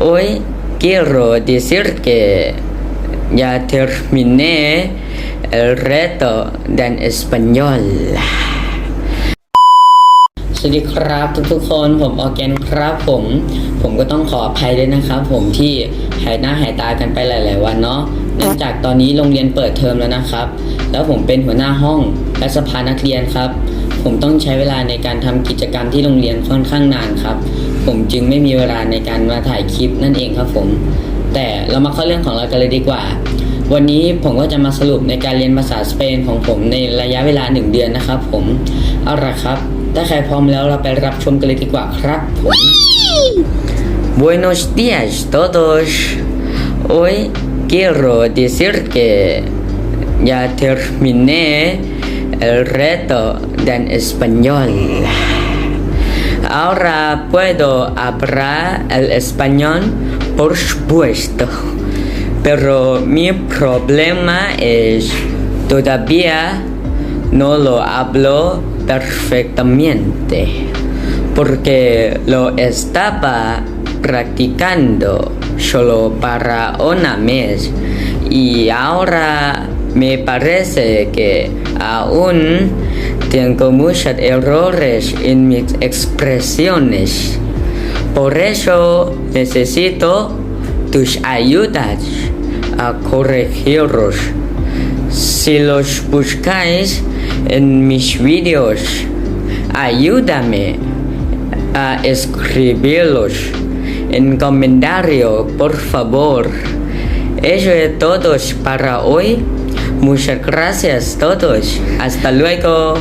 Hoy quiero decir que ya terminé el reto en español สวัสดีครับทุกๆคนผมออร์แกนครับผม ผมก็ต้องขออภัยด้วยนะครับผมที่หายหน้าหายตากันไปหลาย ๆ วันเนาะเนื่องจากตอนนี้โรงเรียนเปิดเทอมแล้วนะครับ แล้วผมเป็นหัวหน้าห้องและสภานักเรียนครับ ผมต้องใช้เวลาในการทำกิจกรรมที่โรงเรียนค่อนข้างนานครับ ผมจึงไม่มีเวลาในการมาถ่ายคลิปนั่นเองครับผม แต่เรามาเข้าเรื่องของเรากันเลยดีกว่า วันนี้ผมก็จะมาสรุปในการเรียนภาษาสเปนของผมในระยะเวลาหนึ่งเดือนนะครับผม เอาละครับ ถ้าใครพร้อมแล้วเราไปรับชมกันเลยดีกว่าครับผม Buenos días todos Hoy quiero decir que ya terminé el reto en español. Ahora puedo hablar el español por supuesto pero mi problema es todavía no lo hablo perfectamente porque lo estaba practicando solo para una mes y ahora me parece que aún tengo muchos errores en mis expresiones. Por eso necesito tus ayudas a corregirlos. Si los buscáis en mis vídeos, ayúdame a escribirlos en comentario, por favor. Eso es todo para hoy. Muchas gracias todos. Hasta luego.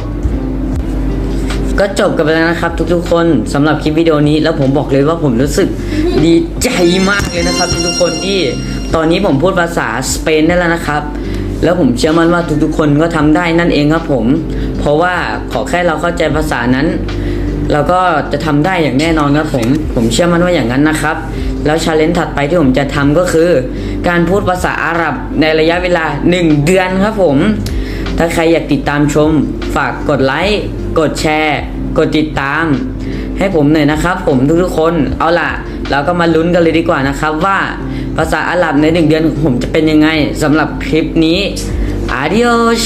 ก็จบกันไปแล้วนะครับ ทุกๆ คนสำหรับคลิปวิดีโอนี้แล้วผมบอกเลยว่าผมรู้สึกดีใจมากเลยนะครับ ทุกๆ คนที่ตอนนี้ผมพูดภาษาสเปนได้แล้วนะครับ แล้วผมเชื่อมั่นว่าทุกๆ คนก็ทำได้นั่นเองครับผม เพราะว่าขอแค่เราเข้าใจภาษานั้นเราก็จะทำได้อย่างแน่นอนครับผม ผมเชื่อมั่นว่าอย่างนั้นนะครับ แล้วชาเลนจ์ถัดไปที่ผมจะทำก็คือ การพูดภาษาอาหรับในระยะเวลา 1 เดือนครับผม ถ้าใครอยากติดตามชม ฝากกดไลค์ กดแชร์ กดติดตาม ให้ผมหน่อยนะครับ ผมทุกๆคน เอาล่ะ เราก็มาลุ้นกันเลยดีกว่านะครับว่าภาษาอาหรับในหนึ่งเดือนของผมจะเป็นยังไงสำหรับคลิปนี้ adios